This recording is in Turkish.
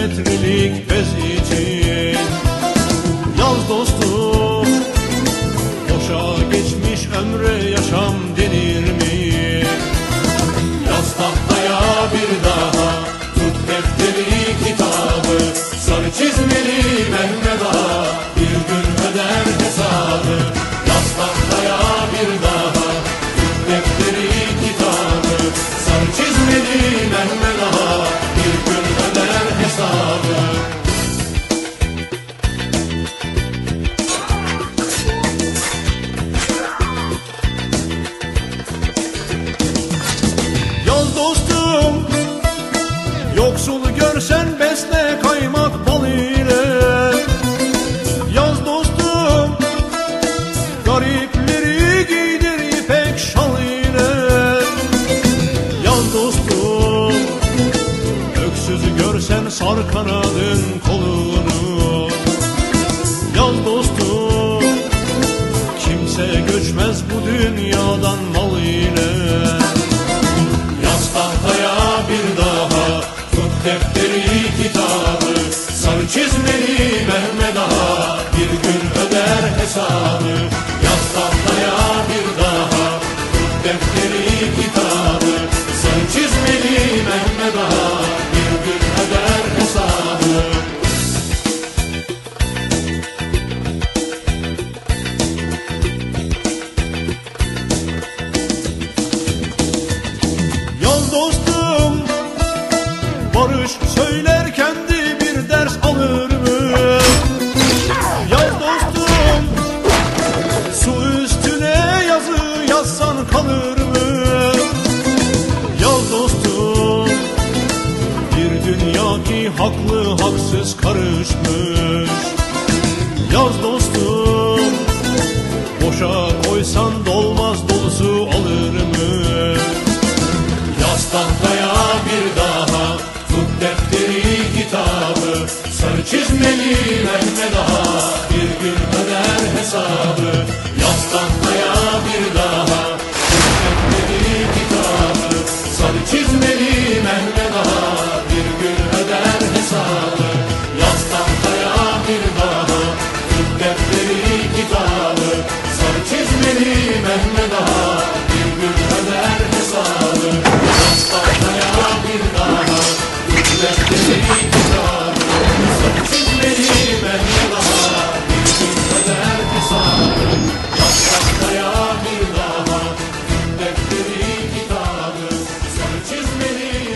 metrelik bez için Yaz dostum Boşa geçmiş ömre yaşam Yoksul görsen besle kaymak bal ile. Yaz dostum Garipleri giydir ipek şal ile. Yaz dostum Öksüzü görsen sar kanadın kolunu. Yaz dostum Kimse göçmez bu dünyadan mal ile defteri kitabı Sarı çizmeli Mehmet Ağa Bir gün öder hesabı Haklı haksız karışmış. Yaz dostum Boşa koysan dolmaz dolusu alır mı? Yaz tahtaya bir daha Tut defteri kitabı. Sarı çizmeli verme daha Bir gün öder hesabı. Yaz tahtaya bir daha Tut defteri kitabı. Sarı çizmeli Which me.